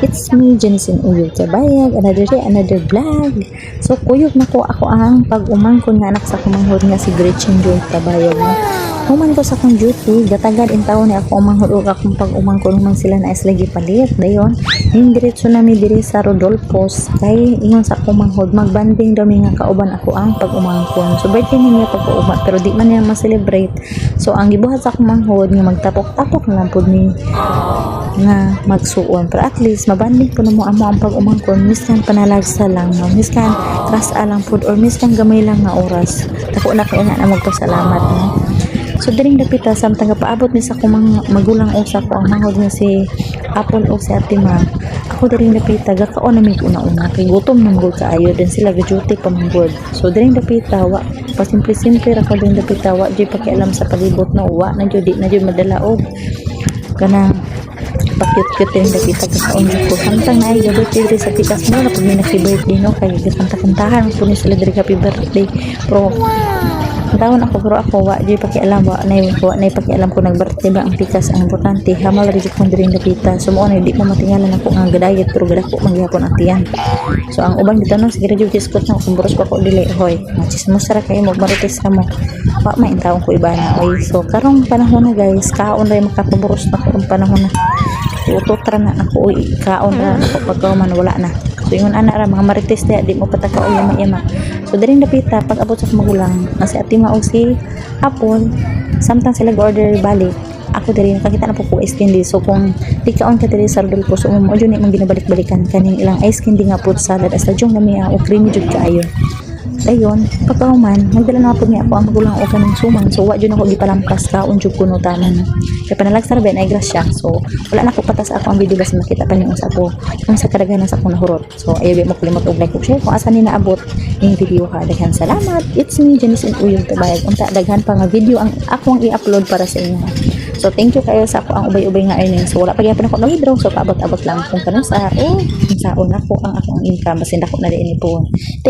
It's me, Jenisin Uyog Kabayag, another day, another vlog. So, kuyog na ko ako ang pag-umangkon nga anak sa kumanghod nga si Gretchen Joy Kabayag. No? Human ko sa akong duty, gatagad in taon ni ako umanghod og akong pag-umangkon man sila na islagi palit. Dayon, yung diretso na mi diri sa Rodolfos, kay ingon sa akong manghod, magbanding daw nga kauban ako ang pag-umangkon. So, birthday niya pag-uuma, pero di man niya ma-celebrate. So, ang gibuhat sa akong manghod nga magtapok-tapok na pud mi nga magsuon pero at least mabanding po mo amo ang pag-umangkon miskan panalagsa lang no? miskan trasa lang food or miskan gamay lang nga oras. Tako na kaya na magpasalamat no? so diring dapita samtang paabot ni sa kumang magulang usa ko ang mangod nga si Apple o si Ate Ma. Ako diring dapita gakaon na may una-una kay gutom nang gud kaayo din sila gaduty pamanggod so diring dapita wa pa simple-simple ra ka diring dapita wa jud pakialam sa palibot na wa na jud di na jud madala og kanang pakit-cute din dati sa kasaon ko. Samtang na ay gabi diri sa pikas mo na pag may nagsi-birthday no? Kay gakanta-kantahan ko ni sila diri happy birthday pro taon ako pero ako wa di pakialam wa nay wa nay pakialam ko nag-birthday ba ang pikas ang importante. Hamal ra jud ko diri napita sumuo na di ko matingalan ako nga gadayet pero gadako magyapon ang tiyan. So ang ubang dito no sige jud diskot na kung buros ko dili hoy. Machismos ra kayo magmarites ka mo. Wa may taon ko iba na oy so karong panahon na guys kaon ra makapaburos na karong panahon na. Utotra na ako uy kaon na ako pagkaw man wala na. So ingon ana ra mga marites di di mo pataka o yama yama so diring dapita pag abot sa magulang na si ati maog si Apple samtang sila order balik ako diri nakakita na po ko ice candy. So kung di kaon ka diri sa Rodolfo so mo jud ni mong ginabalik-balikan kaning ilang ice candy nga food salad as na miya o creamy jud kaayo dayon pagkauman nagdala na po niya ako ang magulang o kanang suman so wa jud ako gipalampas kaon jud kuno tanan kay panalagsa ra ba na grasya. So wala na ko patas ako ang video basta makita pa niyo sa ako kung sa kadaghanan sa akong nahurot. So ayaw mo kalimot og like ug share kung asa ni naabot ning video ha daghan salamat. It's me Janice and Uyong Tabayag. Unta daghan pa nga video ang akong i-upload para sa inyo. So thank you kayo sa ako ang ubay-ubay nga earnings. So wala pa gyapon ako na withdraw so paabot-abot lang kung kanang sa eh kung saon ako ang akong income. Basin ako na diin po.